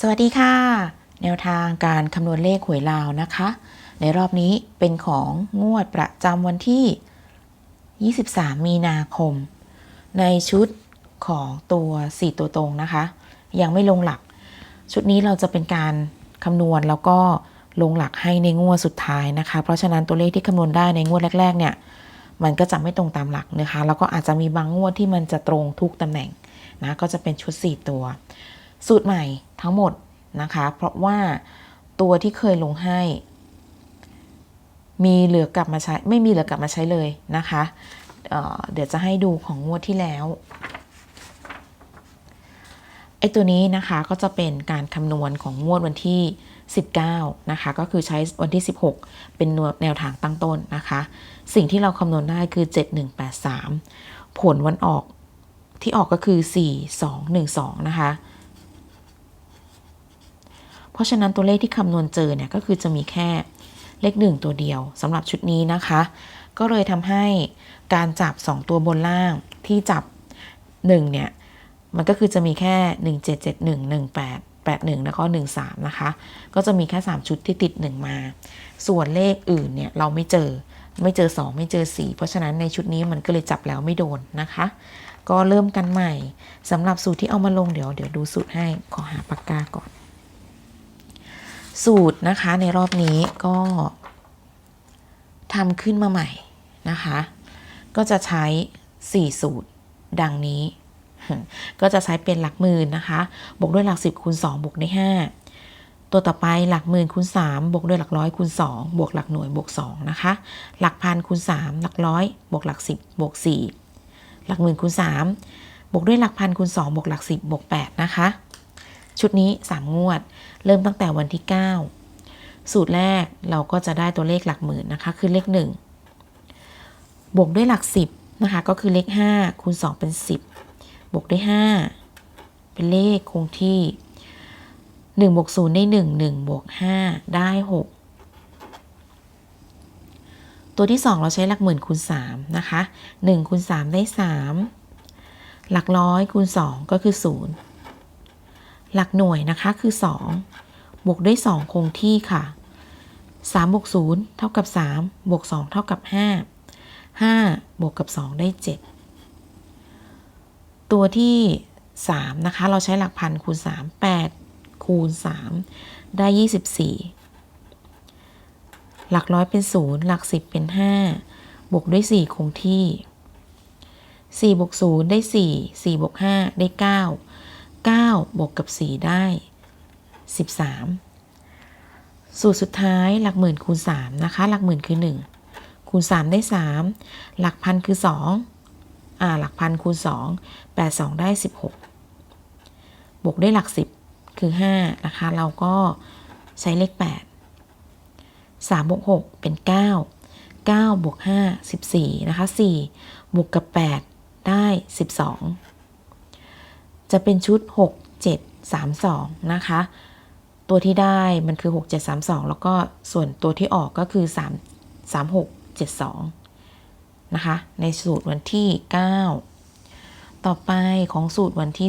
สวัสดีค่ะ แนวทางการคำนวณเลขหวยลาวนะคะ ในรอบนี้เป็นของงวดประจำวันที่ 23 มีนาคม ในชุดของตัว 4 ตัวตรงนะคะ ยังไม่ลงหลัก ชุดนี้เราจะเป็นการคำนวณแล้วก็ลงหลักให้ในงวดสุดท้ายนะคะ เพราะฉะนั้นตัวเลขที่คำนวณได้ในงวดแรก ๆ เนี่ย มันก็จะไม่ตรงตามหลักนะคะ แล้วก็อาจจะมีบางงวดที่มันจะตรงทุกตำแหน่งนะ ก็จะเป็นชุด 4 ตัว สูตรใหม่ทั้งหมดนะคะ เพราะว่าตัวที่เคยลงให้ มีเหลือกลับมาใช้ไม่มีเหลือกลับมาใช้เลยนะคะเเดี๋ยวจะให้ดูของงวดที่แล้วไอ้ตัวนี้นะคะก็จะเป็นการคำนวณของงวดวันที่ 19 นะคะ ก็คือใช้วันที่ 16 เป็นแนวทางตั้งต้นนะคะ สิ่งที่เราคำนวณได้คือ 7183 ผลวันออกที่ออกก็คือ 4212 นะคะ เพราะฉะนั้นตัวเลขที่คำนวณเจอเนี่ยก็คือจะมีแค่เลขหนึ่งตัวเดียวสำหรับชุดนี้นะคะ ก็เลยทำให้การจับ 2 ตัวบนล่างที่จับ 1 เนี่ย มันก็คือจะมีแค่ 1771 18 81 แล้วก็ 13 นะคะ ก็จะมีแค่ 3 ชุดที่ติด 1 มา ส่วนเลขอื่นเนี่ยเราไม่เจอไม่เจอ 2 ไม่เจอ 4 เพราะฉะนั้นในชุดนี้มันก็เลยจับแล้วไม่โดนนะคะ ก็เริ่มกันใหม่สำหรับสูตรที่เอามาลงเดี๋ยวเดี๋ยวดูสูตรให้ขอหาปากกาก่อน สูตรนะคะในรอบนี้ก็ทำขึ้นมาใหม่นะคะ ก็จะใช้ 4 สูตรดังนี้ ก็จะใช้เป็นหลักหมื่นนะคะ บวกด้วยหลัก 10คูณ2บวกด้วย5ตัวต่อไปหลักหมื่นคูณ3บวกด้วยหลักร้อยคูณ2บวกหลักหน่วยบวก2นะคะ หลักพันคูณ3หลักร้อยบวกหลัก 10บวก4หลักหมื่นคูณ3บวกด้วยหลักพันคูณ2บวกหลัก 10บวก8นะคะ ชุดนี้ 3 งวด เริ่มตั้งแต่วันที่ 9 สูตรแรกเราก็จะได้ตัวเลขหลักหมื่นนะคะ คือเลข 1 บวกด้วยหลัก 10 นะคะ ก็คือเลข 5 คูณ 2 เป็น 10 บวกด้วย 5 เป็นเลขคงที่ 1 บวก 0 ได้ 1 1 บวก 5 ได้ 6ตัวที่ 2 เราใช้หลักหมื่นคูณ3นะคะ1คูณ3ได้ 3 หลักร้อยคูณ 2 ก็คือ 0 หลักหน่วยนะคะคือ 2 บวกด้วย 2 คงที่ค่ะ 3 บวก 0 เท่ากับ 3 บวก 2 เท่ากับ 5 5 บวกกับ 2 ได้ 7 ตัวที่ 3 นะคะ เราใช้หลักพันคูณ 3 8 คูณ 3 ได้ 24 หลักร้อยเป็น 0 หลัก 10 เป็น 5 บวกด้วย 4 คงที่ 4 บวก 0 ได้ 4 4 บวก 5 ได้ 9 9 บวกกับ 4 ได้ 13 สูตรสุดท้ายหลักหมื่นคูณ 3 นะคะ หลักหมื่นคือ 1 คูณ 3 ได้ 3 หลักพันคือ 2 อ่า หลักพันคูณ 2 8 2 ได้ 16 บวกได้หลัก 10 คือ 5 นะคะ เราก็ใช้เลข 8 3บวก6เป็น 9 9บวก5 14 นะคะ 4 บวกกับ 8 ได้ 12 จะเป็นชุด 6 7 3 2 นะคะ ตัวที่ได้มันคือ 6 7 3 2 แล้วก็ส่วนตัวที่ออกก็คือ 3 3 6 7 2 นะคะ ในสูตรวันที่ 9 ต่อไปของสูตรวันที่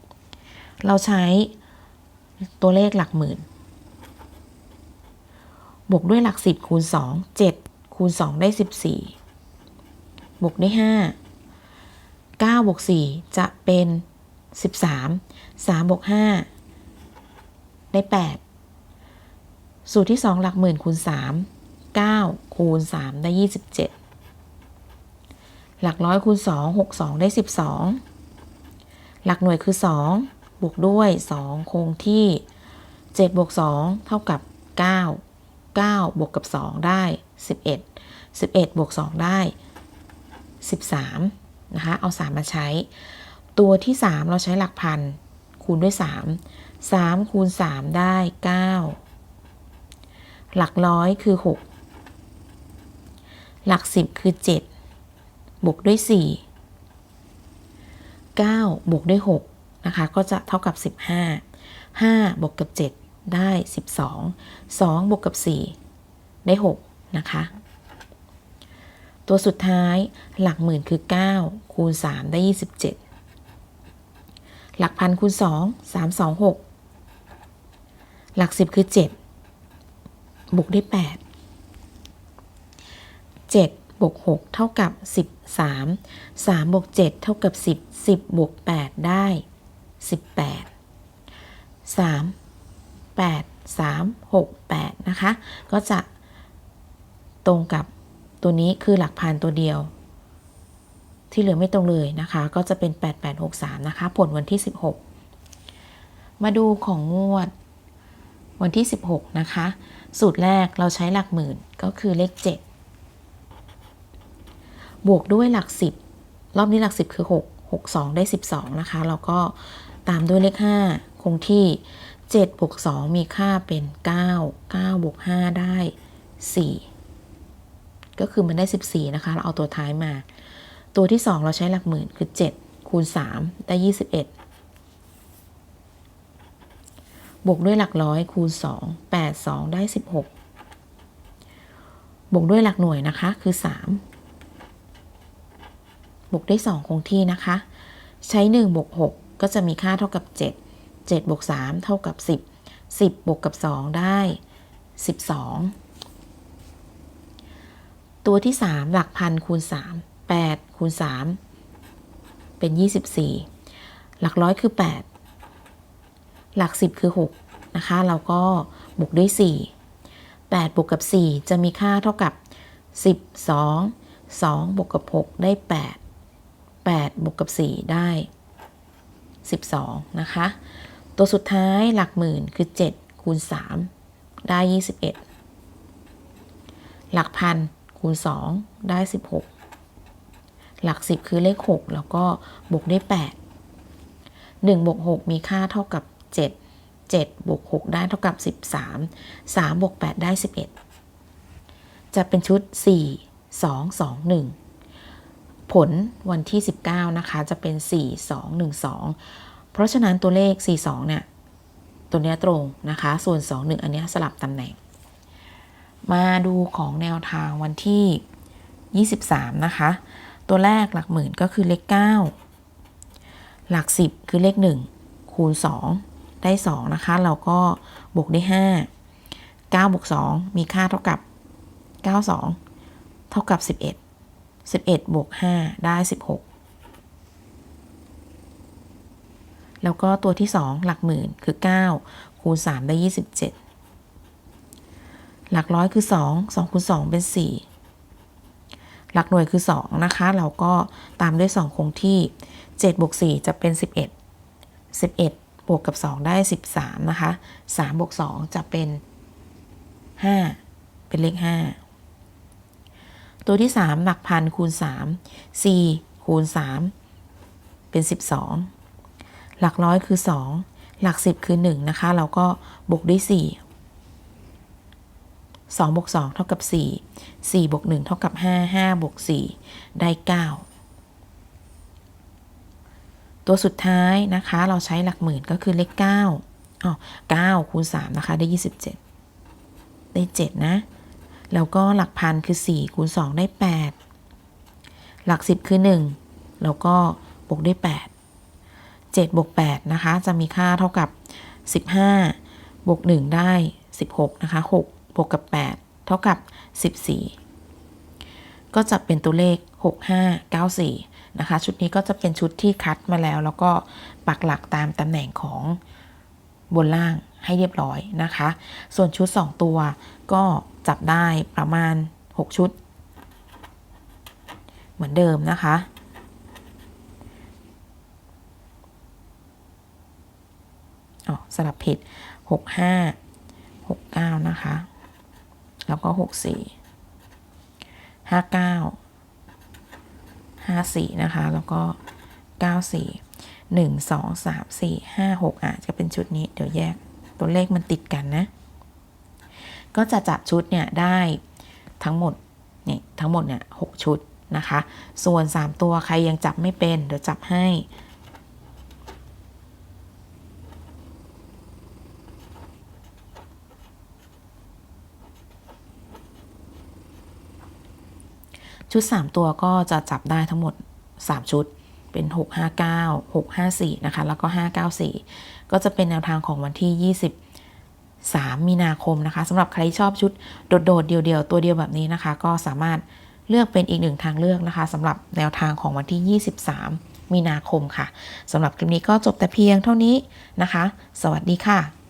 12 เราใช้ตัวเลขหลักหมื่น บวกด้วยหลัก 10 คูณ 2 7 คูณ 2 ได้ 14 บวกด้วย5 9บวก4จะเป็น 13 3บวก5ได้ 8 สูตรที่ 2 หลักหมื่นคูณ 3 9 คูณ 3 ได้ 27 หลักร้อยคูณ 2 6 2 ได้ 12 หลักหน่วยคือ 2 บวกด้วย 2 คงที่ 7 บวก 2 เท่ากับ 9 9 บวกกับ 2 ได้ 11 11 บวก 2 ได้ 13 นะคะ เอา 3 มาใช้ ตัวที่ 3 เราใช้หลักพัน คูณด้วย 3 3 คูณ 3 ได้ 9 หลักร้อยคือ 6 หลัก 10 คือ 7 บวกด้วย 4 9 บวกด้วย 6 นะคะ ก็จะเท่ากับ 15 5 บวกกับ 7 ได้ 12 2 บวกกับ 4 ได้ 6 นะคะ ตัวสุดท้ายหลักหมื่นคือ 9 คูณ 3 ได้ 27 หลักพันคูณ2 3 2 6หกหลักสิบคือเจ็ดบวกได้แปดเจ็ดบวกหกเท่ากับสิบสามสามบวกเจ็ดเท่ากับสิบสิบบวกแปดได้สิบแปดสามแปดสามหกแปดนะคะ ก็จะตรงกับตัวนี้คือหลักพันตัวเดียว ที่เหลือไม่ตรงเลยนะคะ ก็จะเป็น 8863 นะคะ ผลวันที่ 16 มาดูของงวดวันที่ 16 นะคะ สูตรแรกเราใช้หลักหมื่นก็คือเลข 7 บวกด้วยหลัก 10 รอบนี้หลัก 10 คือ 6 6 2 ได้ 12 นะคะ แล้วก็ตามด้วยเลข 5 คงที่ 7 บวก 2 มีค่าเป็น 9 9 บวก 5 ได้ 4 ก็คือมันได้ 14 นะคะ เราเอาตัวท้ายมา ตัวที่ 2 เราใช้หลักหมื่นคือ 7 คูณ 3 ได้ 21 บวกด้วยหลักร้อยคูณ 2 8 2 ได้ 16 บวกด้วยหลักหน่วยนะคะคือ 3 บวกได้2คงที่นะคะ ใช้ 1 บวก 6 ก็จะมีค่าเท่ากับ 7 7บวก3เท่ากับ 10 10บวกกับ 2 ได้ 12 ตัวที่ 3 หลักพันคูณ 3 8คูณ3 เป็น 24 หลักร้อยคือ 8 หลัก 10 คือ 6 นะคะ เราก็บวกด้วย 4 8 บวกกับ 4 จะมีค่าเท่ากับ 12 2 บวกกับ 6 ได้ 8 8 บวกกับ 4 ได้ 12 นะคะ ตัวสุดท้ายหลักหมื่นคือ 7 คูณ 3 ได้ 21 หลักพันคูณ 2 ได้ 16 หลัก 10 คือเลข 6 แล้วก็บวกได้8 1บวก6มีค่าเท่ากับ 7 7บวก6ได้เท่ากับ 13 3บวก8ได้ 11 จะเป็นชุด 4 2 2 1 ผลวันที่ 19 นะคะ จะเป็น 4 2 1 2 เพราะฉะนั้นตัวเลข 4 2 เนี่ย ตัวเนี้ยตรงนะคะ ส่วน 2 1 อันเนี้ยสลับตำแหน่ง มาดูของแนวทางวันที่ 23 นะคะ ตัวแรกหลักหมื่นก็คือเลข 9 หลัก 10 คือเลข 1 คูณ 2 ได้ 2 นะคะ เราก็บวกได้ 5 9บวก2 มีค่าเท่ากับ 92 เท่ากับ 11 11บวก5ได้ 16 แล้วก็ตัวที่ 2 หลักหมื่นคือ 9 คูณ 3 ได้ 27 หลักร้อยคือ 2 2คูณ2เป็น 4 หลักหน่วยคือ 2 นะคะ เราก็ตามด้วย 2 คงที่ 7 บวก 4 จะเป็น 11 11 บวกกับ 2 ได้ 13 นะคะ 3 บวก 2 จะเป็น 5 เป็นเลข 5 ตัวที่ 3 หลักพันคูณ 3 4 คูณ 3 เป็น 12 หลักร้อยคือ 2 หลัก 10 คือ 1 นะคะ เราก็บวกด้วย 4 2บวก2เท่ากับ 4 4บวก1เท่ากับ 5 5บวก4ได้ 9 ตัวสุดท้ายนะคะ เราใช้หลักหมื่นก็คือเลข9อ๋อ9คูณ3นะคะ ได้ 27 ได้ 7 นะ แล้วก็หลักพันคือ 4 คูณ 2 ได้ 8 หลัก 10 คือ 1 แล้วก็บวกด้วย 8 7บวก8นะคะ จะมีค่าเท่ากับ 15บวก1ได้ 16 นะคะ 6 บวกกับ 8 เท่ากับ 14 ก็จะเป็นตัวเลข 6594 นะคะ ชุดนี้ก็จะเป็นชุดที่คัดมาแล้ว แล้วก็ปักหลักตามตำแหน่งของบนล่างให้เรียบร้อยนะคะ ส่วนชุด 2 ตัวก็จับได้ประมาณ 6 ชุด เหมือนเดิมนะคะ อ๋อ สลับผิด 65 69 นะคะ แล้วก็64 59 54นะคะ แล้วก็94 1 2 3 4 5 6อาจจะเป็นชุดนี้เดี๋ยวแยกตัวเลขมันติดกันนะ ก็จะจับชุดเนี่ยได้ทั้งหมดนี่ทั้งหมดเนี่ย6ชุดนะคะ ส่วน 3 ตัวใครยังจับไม่เป็น เดี๋ยวจับให้ ชุด 3 ตัวก็จะจับได้ทั้งหมด 3 ชุดเป็น 659 654 นะคะ แล้วก็ 594 ก็จะเป็นแนวทางของวันที่3มีนาคมนะคะสำหรับใครที่ชอบชุดโดดๆ เดียวๆ ตัวเดียวแบบนี้นะคะ ก็สามารถเลือกเป็นอีกหนึ่งทางเลือกนะคะสำหรับแนวทางของวันที่ 23 มีนาคมค่ะสำหรับคลิปนี้ก็จบแต่เพียงเท่านี้นะคะ สวัสดีค่ะ